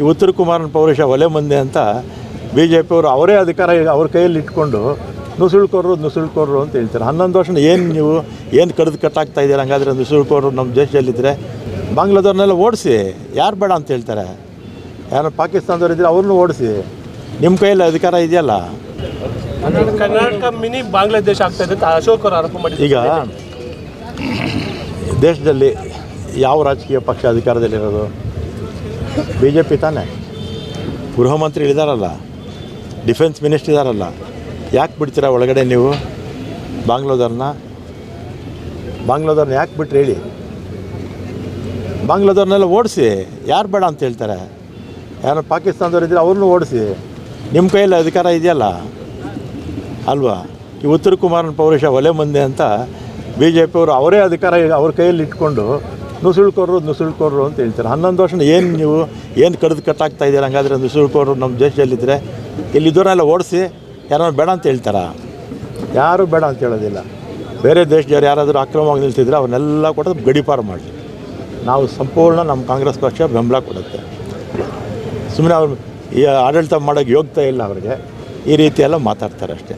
ಈ ಉತ್ತರ ಕುಮಾರನ ಪೌರುಷ ಒಲೆ ಮಂದೆ ಅಂತ ಬಿ ಜೆ ಪಿಯವರು ಅವರೇ ಅಧಿಕಾರ ಅವ್ರ ಕೈಯಲ್ಲಿ ಇಟ್ಕೊಂಡು ನುಸುಳ್ಕೋರು ನುಸುಳ್ಕೋರು ಅಂತ ಹೇಳ್ತಾರೆ. ಹನ್ನೊಂದು ವರ್ಷ ಏನು ನೀವು ಏನು ಕಡ್ದು ಕಟ್ಟಾಗ್ತಾ ಇದ್ದೀರ? ಹಂಗಾದ್ರೆ ನುಸುಳ್ಕೋರು ನಮ್ಮ ದೇಶದಲ್ಲಿದ್ದರೆ ಬಾಂಗ್ಲಾದವ್ರನ್ನೆಲ್ಲ ಓಡಿಸಿ ಯಾರು ಬೇಡ ಅಂತ ಹೇಳ್ತಾರೆ. ಯಾರು ಪಾಕಿಸ್ತಾನದವ್ರು ಇದ್ದರೆ ಅವ್ರನ್ನೂ ಓಡಿಸಿ ನಿಮ್ಮ ಕೈಯಲ್ಲಿ ಅಧಿಕಾರ ಇದೆಯಲ್ಲ? ಕರ್ನಾಟಕ ಮಿನಿ ಬಾಂಗ್ಲಾದೇಶ ಆಗ್ತಾ ಇದೆ ಅಶೋಕ್ ಅವರು ಆರೋಪ ಮಾಡಿ ಈಗ ದೇಶದಲ್ಲಿ ಯಾವ ರಾಜಕೀಯ ಪಕ್ಷ ಅಧಿಕಾರದಲ್ಲಿರೋದು? ಬಿ ಜೆ ಪಿ ತಾನೇ. ಗೃಹ ಮಂತ್ರಿ ಇದ್ದಾರಲ್ಲ ಡಿಫೆನ್ಸ್ ಮಿನಿಸ್ಟ್ರ್ ಇದ್ದಾರಲ್ಲ ಯಾಕೆ ಬಿಡ್ತೀರಾ ಒಳಗಡೆ ನೀವು? ಬಾಂಗ್ಲಾದವ್ರನ್ನ? ಬಾಂಗ್ಲಾದವ್ರನ್ನ ಯಾಕೆ ಬಿಟ್ರಿ ಹೇಳಿ. ಬಾಂಗ್ಲಾದವ್ರನ್ನೆಲ್ಲ ಓಡಿಸಿ, ಯಾರು ಬೇಡ ಅಂತ ಹೇಳ್ತಾರೆ. ಯಾರು ಪಾಕಿಸ್ತಾನದವ್ರು ಇದ್ದರೆ ಅವ್ರನ್ನೂ ಓಡಿಸಿ. ನಿಮ್ಮ ಕೈಯಲ್ಲಿ ಅಧಿಕಾರ ಇದೆಯಲ್ಲ? ಅಲ್ವಾ? ಈ ಉತ್ತರ ಕುಮಾರನ ಪೌರುಷ ಒಲೆ ಮುಂದೆ ಅಂತ ಬಿ ಜೆ ಪಿಯವರು ಅವರೇ ಅಧಿಕಾರ ಅವ್ರ ಕೈಯಲ್ಲಿ ಇಟ್ಕೊಂಡು ನುಸುಳ್ಕೋರು ನುಸುಳ್ಕೋರು ಅಂತ ಹೇಳ್ತಾರೆ. ಹನ್ನೊಂದು ವರ್ಷ ಏನು ನೀವು ಏನು ಕಡ್ದು ಕಟ್ಟಾಗ್ತಾ ಇದ್ದೀರ ಹಂಗಾದ್ರೆ ನುಸುಳ್ಕೋರು ನಮ್ಮ ದೇಶದಲ್ಲಿದ್ದರೆ ಇಲ್ಲಿದ್ದವರೆಲ್ಲ ಓಡಿಸಿ ಯಾರು ಬೇಡ ಅಂತ ಹೇಳ್ತಾರಾ? ಯಾರೂ ಬೇಡ ಅಂತ ಹೇಳೋದಿಲ್ಲ. ಬೇರೆ ದೇಶದವ್ರು ಯಾರಾದರೂ ಅಕ್ರಮವಾಗಿ ನಿಲ್ಸಿದ್ರೆ ಅವನ್ನೆಲ್ಲ ಕೊಡೋದು ಗಡಿಪಾರು ಮಾಡಲಿ. ನಾವು ಸಂಪೂರ್ಣ ನಮ್ಮ ಕಾಂಗ್ರೆಸ್ ಪಕ್ಷ ಬೆಂಬಲ ಕೊಡುತ್ತೆ. ಸುಮ್ಮನೆ ಅವ್ರು ಈ ಆಡಳಿತ ಮಾಡೋಕ್ಕೆ ಯೋಗ್ಯತೆ ಇಲ್ಲ ಅವರಿಗೆ. ಈ ರೀತಿ ಎಲ್ಲ ಮಾತಾಡ್ತಾರೆ ಅಷ್ಟೇ.